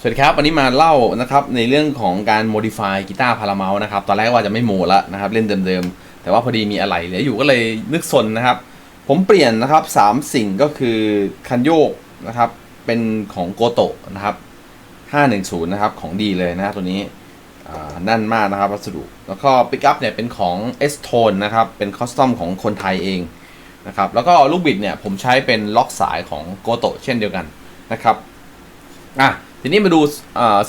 สวัสดีครับ วันนี้มาเล่านะครับในเรื่องของการ modify กีตาร์พาราเมลนะครับ ตอนแรกว่าจะไม่โมละนะครับ เล่นเดิมๆ แต่ว่าพอดีมีอะไรเหลืออยู่ก็เลยนึกสนนะครับ ผมเปลี่ยนนะครับสามสิ่งก็คือคันโยกนะครับ เป็นของโกโตะนะครับ 510 นะครับ ของดีเลยนะตัวนี้อ่าแน่นมากนะครับวัสดุ แล้วก็ปิกอัพเนี่ยเป็นของ S Tone นะครับ เป็นคอสตอมของคนไทยเองนะครับ แล้วก็ลูกบิดเนี่ยผมใช้เป็นล็อกสายของโกโตะเช่นเดียวกันนะครับ อะ ทีนี้มาดู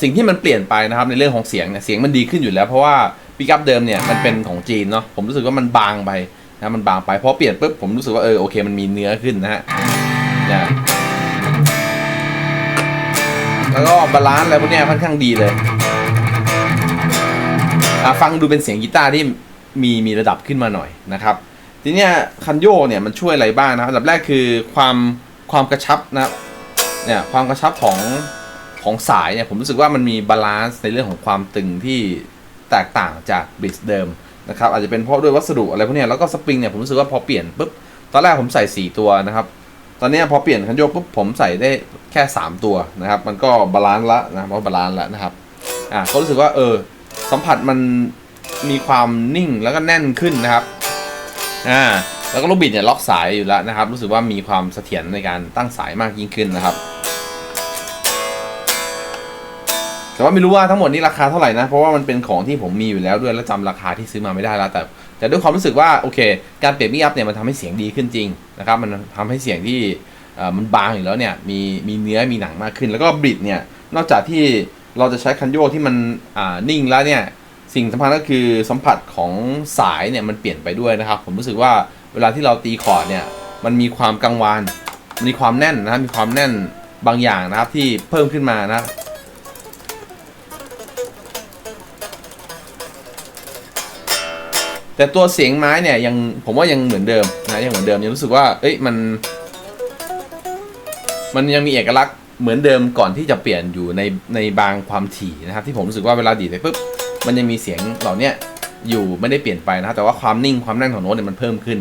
สิ่งที่มันเปลี่ยนไปนะครับในเรื่องของเสียงเนี่ยเสียงมันดีขึ้นอยู่แล้ว เพราะว่าปิกัพเดิมเนี่ยมันเป็นของจีนเนาะผมรู้สึกว่ามันบางไปนะมันบางไปพอเปลี่ยนปุ๊บผมรู้สึกว่าเออโอเคมันมีเนื้อขึ้นนะฮะเนี่ยแล้วก็บาลานซ์อะไรพวกนี้ค่อนข้างดีเลยอะฟังดูเป็นเสียงกีตาร์ที่มีมีระดับขึ้นมาหน่อยนะครับ ทีนี้คันโยกเนี่ยมันช่วยอะไรบ้างนะครับอันดับแรกคือความความกระชับนะเนี่ยความกระชับของ ของสายเนี่ยผมรู้สึกว่ามันมีบาลานซ์ในเรื่องของความตึงที่แตกต่างจากบิดเดิมนะครับอาจจะเป็นเพราะด้วยวัสดุอะไรพวกนี้แล้วก็สปริงเนี่ยผมรู้สึกว่าพอเปลี่ยนปุ๊บตอนแรกผมใส่ 4 ตัวนะครับ ตอนนี้พอเปลี่ยนคันโยกปุ๊บผมใส่ได้แค่ 3 ตัวนะครับ มันก็บาลานซ์ละนะเพราะบาลานซ์ละนะครับอ่าก็รู้สึกว่าเออสัมผัสมันมีความนิ่งแล้วก็แน่นขึ้นนะครับอ่าแล้วก็ลูกบิดเนี่ยล็อกสายอยู่แล้วนะครับ รู้สึกว่ามีความเสถียรในการตั้งสายมากยิ่งขึ้นนะครับ แต่ว่าไม่รู้ว่าทั้งหมดนี้ราคาเท่าไหร่นะ เพราะว่ามันเป็นของที่ผมมีอยู่แล้วด้วยแล้วจำราคาที่ซื้อมาไม่ได้แล้วแต่ แต่ด้วยความรู้สึกว่าโอเค การเปลี่ยนมิอัพเนี่ยมันทำให้เสียงดีขึ้นจริงนะครับมันทำให้เสียงที่มันบางอยู่แล้วเนี่ยมีมีเนื้อมีหนังมากขึ้น แล้วก็บิดเนี่ยนอกจากที่เราจะใช้คันโยกที่มันนิ่งแล้วเนี่ยสิ่งสำคัญก็คือสัมผัสของสายเนี่ยมันเปลี่ยนไปด้วยนะครับ ผมรู้สึกว่าเวลาที่เราตีคอร์ดเนี่ยมันมีความกังวานมีความแน่นนะครับมีความแน่นบางอย่างนะครับที่เพิ่มขึ้นมานะ แต่ตัวเสียงไม้เนี่ยยังผมว่ายังเหมือนเดิมนะยังเหมือนเดิมยังรู้สึกว่าเอ้ยมัน มันยังมีเอกลักษณ์เหมือนเดิมก่อนที่จะเปลี่ยนอยู่ในในบางความถี่นะครับ ที่ผมรู้สึกว่าเวลาดีดไปปุ๊บมันยังมีเสียงเหล่านี้อยู่ไม่ได้เปลี่ยนไปนะครับแต่ว่าความนิ่งความแน่นของโน้ตเนี่ยมันเพิ่มขึ้น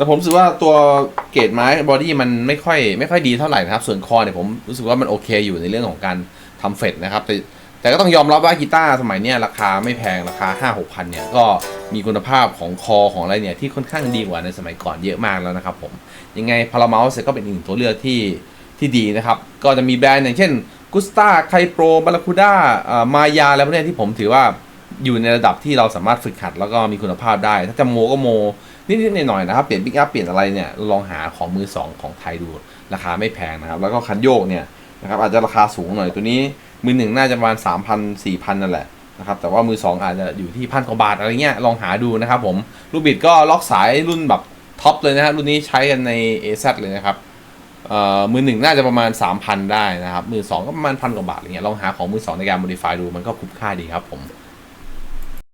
แต่ผมรู้สึกว่าตัวเกรดไม้บอดี้มันไม่ค่อยไม่ค่อยดีเท่าไหร่นะครับ ส่วนคอเนี่ยผมรู้สึกว่ามันโอเคอยู่ในเรื่องของการทำเฟดนะครับ แต่แต่ก็ต้องยอมรับว่ากีตาร์สมัยนี้ราคาไม่แพงราคา 5 6พันเนี่ยก็มีคุณภาพของคอของอะไรเนี่ยที่ค่อนข้างดีกว่าในสมัยก่อนเยอะมากแล้วนะครับผมยังไงพาราเมลส์ก็เป็นอีกหนึ่งตัวเลือกที่ที่ดีนะครับ ก็จะมีแบรนด์อย่างเช่นกุสตาไคโปรบาราคูด้ามายาอะไรพวกนี้ที่ผมถือว่าอยู่ในระดับที่เราสามารถฝึกหัดแล้วก็มีคุณภาพได้ ถ้าจะโมก็โม นิดๆหน่อยๆนะครับเปลี่ยนปิกอัพเปลี่ยนอะไรเนี่ยลองหาของมือสองของไทยดูราคาไม่แพงนะครับ แล้วก็คันโยกเนี่ยนะครับอาจจะราคาสูงหน่อยตัวนี้มือหนึ่งน่าจะประมาณ3 0 0 0 4 0 0 0นั่นแหละนะครับแต่ว่ามือสองอาจจะอยู่ที่พันกว่าบาทอะไรเงี้ยลองหาดูนะครับผมลูกบิดก็ล็อกสายรุ่นแบบท็อปเลยนะครับรุ่นนี้ใช้กันใน AZ เลยนะครับเอ่อมือหนึ่งน่าจะประมาณ 3,000 ได้นะครับ มือสองก็ประมาณพันกว่าบาทอะไรเงี้ยลองหาของมือสองในการ modify ดูมันก็คุ้มค่าดีครับผม